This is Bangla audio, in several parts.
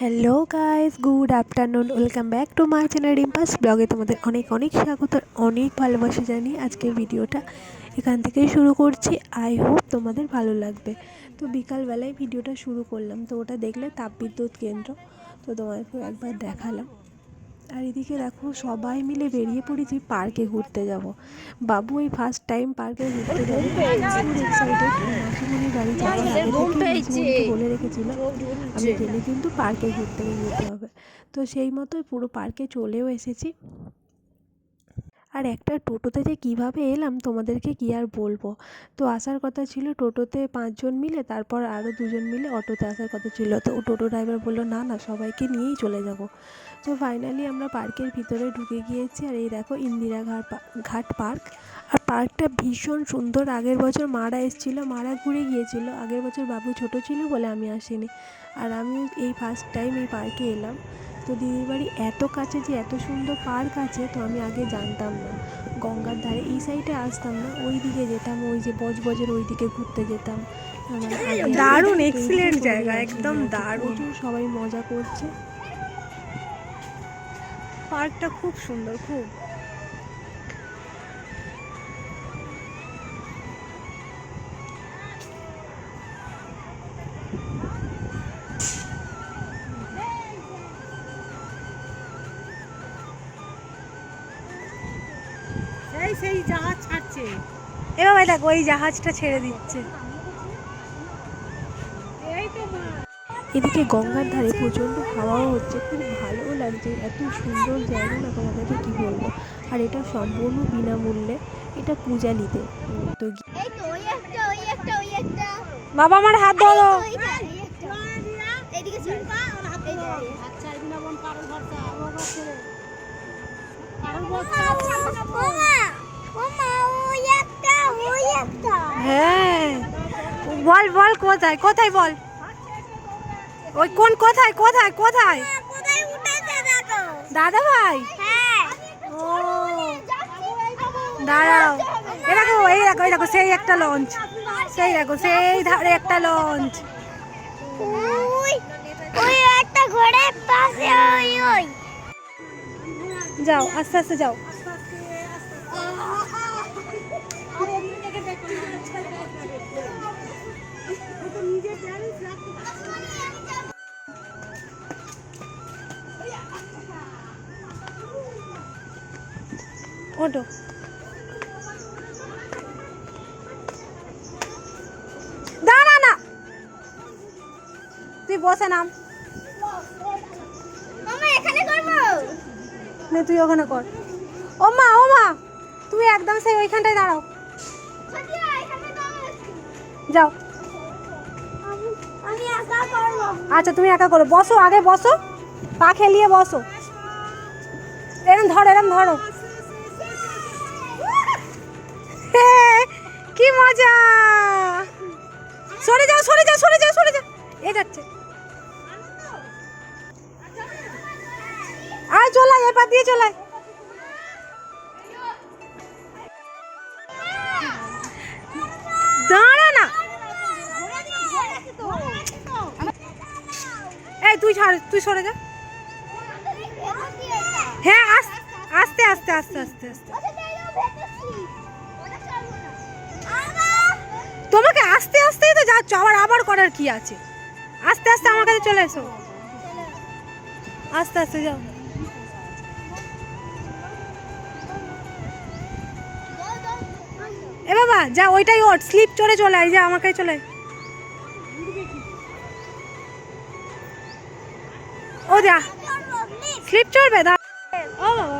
Hello guys good afternoon welcome back to my channel রিম্পাস ব্লগে তোমাদের অনেক অনেক স্বাগত, অনেক ভালোবাসা জানি আজকের ভিডিওটা এখান থেকেই শুরু করছি। আই হোপ তোমাদের ভালো লাগবে। তো বিকালবেলায় ভিডিওটা শুরু করলাম। তো ওটা দেখলে তাপবিদ্যুৎ কেন্দ্র। তো তোমাকে একবার দেখালাম। আর এদিকে দেখো সবাই মিলে বেরিয়ে পড়েছি পার্কে ঘুরতে যাব। বাবু এই ফার্স্ট টাইম পার্কে ঘুরতে যাবে বাড়ি যাওয়ার বলে রেখেছিল আমি গেলে কিন্তু পার্কে ঘুরতে যেতে হবে। তো সেই মতোই পুরো পার্কে চলেও এসেছি। আর একটা টোটোতে যে কীভাবে এলাম তোমাদেরকে কি আর বলব? তো আসার কথা ছিল টোটোতে পাঁচজন মিলে তারপর আরও দুজন মিলে অটোতে আসার কথা ছিল। তো টোটো ড্রাইভার বলল না না সবাইকে নিয়েই চলে যাব। তো ফাইনালি আমরা পার্কের ভিতরে ঢুকে গিয়েছি আর এই দেখো ইন্দিরা ঘাট ঘাট পার্ক আর পার্কটা ভীষণ সুন্দর। আগের বছর মারা এসেছিল মারা ঘুরে গিয়েছিল। আগের বছর বাবু ছোট ছিল বলে আমি আসিনি। আর আমি এই ফার্স্ট টাইম এই পার্কে এলাম। তো দিদির বাড়ি এত কাছে যে এত সুন্দর পার্ক আছে তো আমি আগে জানতাম না। গঙ্গার ধারে এই সাইডে আসতাম না ওই দিকে যেতাম ওই যে বজবজের ওই দিকে ঘুরতে যেতাম। দারুণ, এইটুকু জায়গা, একদম বলছি। দারুণ। সবাই মজা করছে। পার্কটা খুব সুন্দর খুব। সেই সেই জাহাজ ছাড়ছে। এবার দেখো ওই জাহাজটা ছেড়ে দিচ্ছে। এই তো মা। এদিকে গঙ্গার ধারে প্রচণ্ড হাওয়াও হচ্ছে। খুব ভালোও লাগছে এত সুন্দর জায়গা না তোমাদেরকে কী বলব? আর এটা সম্পূর্ণ বিনামূল্যে এটা পূজালিতে তো বাবা আমার হাত ধরো। হ্যাঁ। বল বল কোথায়? কোথায় বল? ওই কোন কোথায় কোথায় কোথায়? কোথায় দাদা ভাই হ্যাঁ। ও। দাঁড়াও। এই দেখো এই দেখো এই দেখো সেই একটা লঞ্চ সেই দেখো সেই ধারে একটা লঞ্চ যাও আস্তে আস্তে যাও। ওটো দাঁড়া না। তুই বসে নাম। এখানে নে তুই ওখানে কর। ও মা ও মা তুমি একদম সেই ওইখানটায় দাঁড়াও। দাও। যাও। আচ্ছা তুমি একা করো। বসো আগে বসো। পা খেলিয়ে বসো। এরম ধরো এরম ধরো। কি মজা? সরে যাও সরে যাও সরে যাও সরে যাও। এ যাচ্ছে। আয়, চলাই এবার দিয়ে চলাই। দাঁড়া না। এই, তুই ছাড়, তুই সরে যা। হ্যাঁ আস- আস্তে আস্তে আস্তে আস্তে আস্তে। তোমাকে আস্তে আস্তেই তো যাচ্ছ, আবার আবার করার কি আছে? আস্তে আস্তে আমার কাছে চলে এসো। আস্তে আস্তে যাও। এ বাবা, যা, ওইটাই ওঠ স্লিপ চড়ে চলে আয়, যা, আমার কাছে চলে। ও যা। স্লিপ চড়বে দা ও বাবা।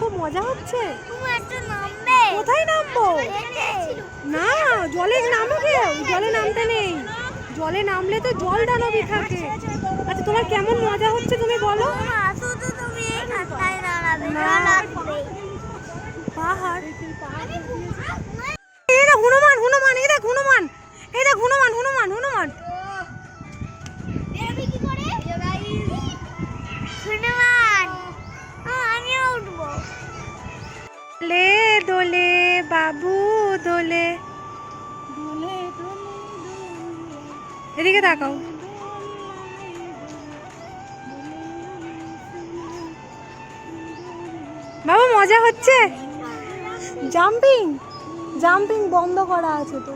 খুব মজা হচ্ছে। কোথায় নামবো? না জলে নামো কেউ জলে নামতে নেই। জলে নামলে তো জল দানবই থাকে আচ্ছা তোমার কেমন মজা হচ্ছে তুমি বলো? পাহাড়। দিকে বাবা মজা হচ্ছে? জাম্পিং জাম্পিং বন্ধ করা আছে তো।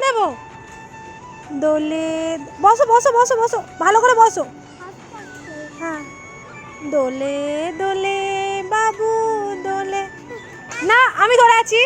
দেবো দোলে বসো বসো বসো বসো ভালো করে বসো। হ্যাঁ। দোলে দোলে বাবু দোলে। না আমি ধরে আছি।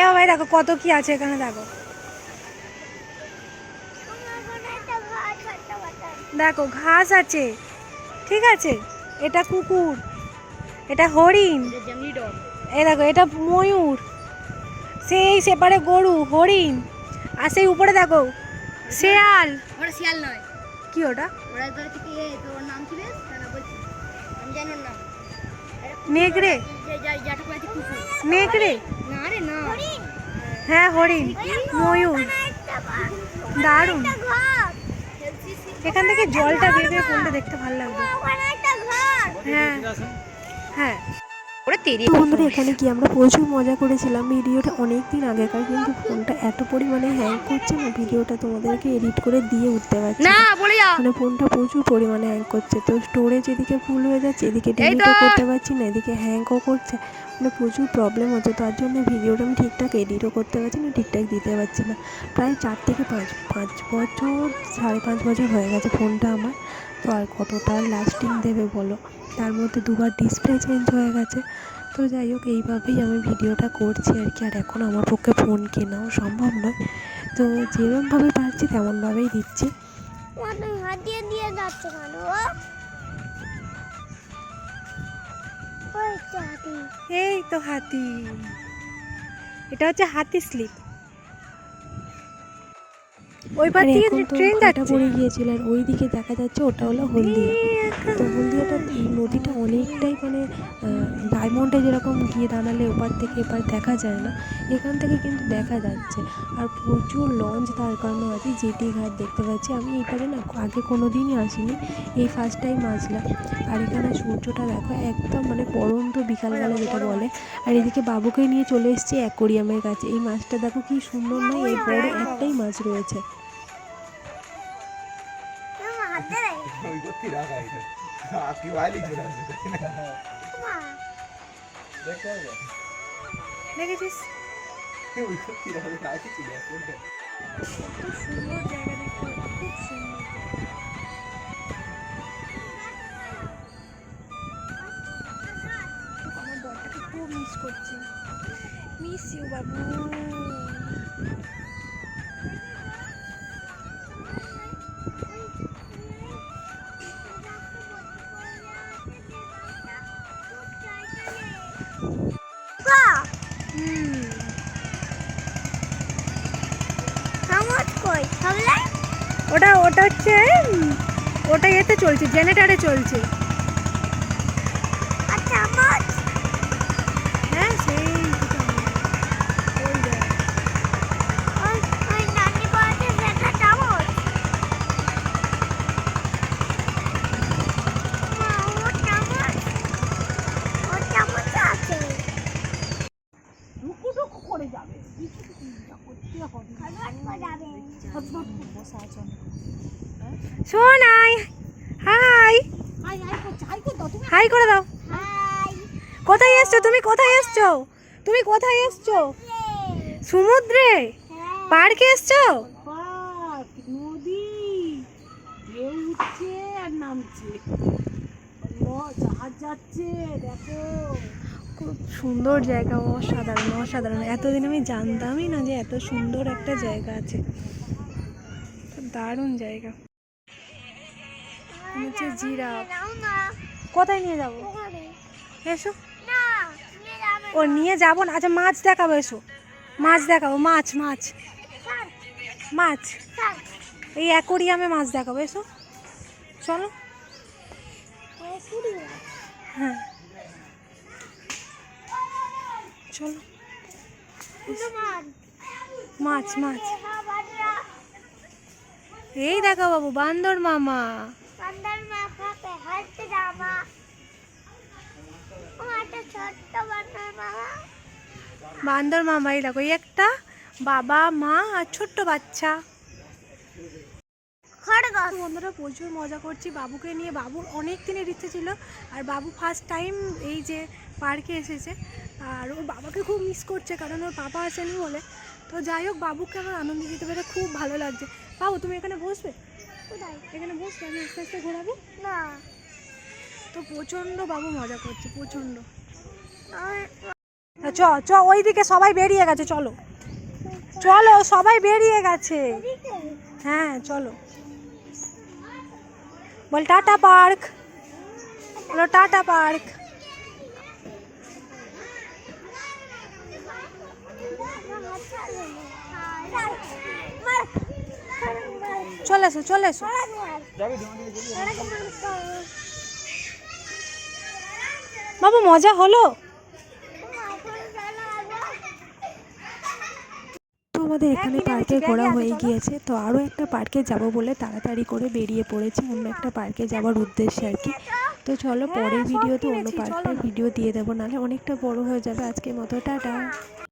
এ ভাই দেখো কত কি আছে এখানে দেখো। দেখো ঘাস আছে ঠিক আছে? এটা কুকুর এটা হরিণ এই দেখো এটা ময়ূর সেই সেপারে গরু হরিণ আর সেই উপরে দেখো শেয়াল। ওরা শিয়াল নয়। কি ওটা? ওরা থেকে তোর নাম কি বেশ আমি জানি ওর নাম। নেকড়ে যে যা যাটুকু আছে কুকুর। নেকড়ে না রে না। হ্যাঁ হরিণ। ময়ূর। দারুণ। এখান থেকে জলটা বের বের দেখতে ভালো লাগবে? হ্যাঁ হ্যাঁ। বন্ধুরা এখানে কি আমরা প্রচুর মজা করেছিলাম। ভিডিওটা অনেক দিন আগেকার কিন্তু ফোনটা এত পরিমাণে হ্যাং করছে না ভিডিওটা তোমাদেরকে এডিট করে দিয়ে উঠতে পারছি না। বলে যা মানে ফোনটা প্রচুর পরিমাণে হ্যাং করছে। তো স্টোরেজ এদিকে ফুল হয়ে যাচ্ছে এদিকে ডিলিটও করতে পারছি না এদিকে হ্যাংও করছে। মানে প্রচুর প্রবলেম হচ্ছে তার জন্য ভিডিওটা আমি ঠিকঠাক এডিটও করতে পারছি না ঠিকঠাক দিতে পারছি না। প্রায় চার থেকে পাঁচ পাঁচ বছর সাড়ে পাঁচ বছর হয়ে গেছে ফোনটা আমার। তো আর কতটা লাস্টিং দেবে বলো? তার মধ্যে দুবার ডিসপ্লে চেঞ্জ হয়ে গেছে। তো যাই হোক এইভাবেই আমি ভিডিওটা করছি আর কি। আর এখন আমার পক্ষে ফোন কেনাও সম্ভব নয়। তো যেরকমভাবে পারছি তেমনভাবেই দিচ্ছি। দিয়ে যাচ্ছে কেন এই তো হাতি। এটা হচ্ছে হাতি স্লিপ ওই পার থেকে ট্রেন যাচ্ছে। পড়ে গিয়েছিল আর ওই দিকে দেখা যাচ্ছে ওটা হলো হলদিয়া। তো হলদিয়াটা নদীটা অনেকটাই মানে ডায়মন্ডে যেরকম গিয়ে দাঁড়ালে ওপার থেকে এপার দেখা যায় না এখান থেকে কিন্তু দেখা যাচ্ছে। আর প্রচুর লঞ্চ দাঁড় করানো আছে জেটি ঘাট দেখতে পাচ্ছি। আমি এপারে না আগে কোনো দিনই আসিনি এই ফার্স্ট টাইম আসলাম। আর এখানে সূর্যটা দেখো একদম মানে পরন্ত বিকালবেলা যেটা বলে। আর এদিকে বাবুকে নিয়ে চলে এসেছি অ্যাকোরিয়ামের কাছে। এই মাছটা দেখো কি সুন্দর নয় এই বড় একটাই মাছ রয়েছে। आपकी वाली जुड़ा देखो দেখেছিস कोई को तिरा का आके चिड़ा খুব সুন্দর জায়গা দেখতে খুব সুন্দর আমার বরটাকে খুব মিস করছি মিস ইউ বাবু ওটা ওটা হচ্ছে ওটা এতে চলছে জেনারেটারে চলছে আর চামচ হ্যাঁ সেই দুটো আমার। ওই দেখ। ওই ওই নানি বলছে সেটা চামচ মা ও চামচ ও চামচ আছে শোন আই হাই। হাই করে দাও। কোথায় এসছো? তুমি কোথায় এসছো? তুমি কোথায় এসছো? সমুদ্রে? পার্কে এসছো? নদী। উঠছে আর নামছে। জাহাজ যাচ্ছে দেখো। খুব সুন্দর জায়গা অসাধারণ অসাধারণ। এতদিন আমি জানতামই না যে এত সুন্দর একটা জায়গা আছে। দারুণ জায়গা। হচ্ছে জিরাফ। কোথায় নিয়ে যাব? এসো। ও নিয়ে যাব না? আচ্ছা মাছ দেখাবো এসো। মাছ দেখাবো মাছ মাছ। মাছ। এই অ্যাকোরিয়ামে মাছ দেখাবো এসো। চলো। হ্যাঁ। চলো। মাছ মাছ। এই দেখো বাবু বান্দর মামা। বান্দর হাঁটতে যাবা বান্দর মামা। এই দেখো একটা বাবা মা আর ছোট্ট বাচ্চা। বন্ধুরা প্রচুর মজা করছি বাবুকে নিয়ে। বাবুর অনেক দিনের ইচ্ছে ছিল আর বাবু ফার্স্ট টাইম এই যে পার্কে এসেছে। আর ওর বাবাকে খুব মিস করছে কারণ ওর বাবা আসেনি বলে। তো যাই হোক বাবুকে আমার আনন্দ দিতে পেরে খুব ভালো লাগছে। বাবু তুমি এখানে বসবে কোথায় এখানে বসবে আমি আস্তে আস্তে ঘোরাবো না তো প্রচণ্ড বাবু মজা করছে প্রচণ্ড চ চ ওইদিকে সবাই বেরিয়ে গেছে চলো চলো সবাই বেরিয়ে গেছে হ্যাঁ চলো বল টাটা পার্ক বলো টাটা পার্ক চলে এসো চলে এসো। বাবু মজা হলো? তো আমাদের এখানে পার্কে ঘোরা হয়ে গিয়েছে। তো আরও একটা পার্কে যাব বলে তাড়াতাড়ি করে বেরিয়ে পড়েছি অন্য একটা পার্কে যাওয়ার উদ্দেশ্যে আর কি। তো চলো পরের ভিডিওতে অন্য পার্কের ভিডিও দিয়ে দেবো নাহলে অনেকটা বড় হয়ে যাবে আজকের মতো। টাটা।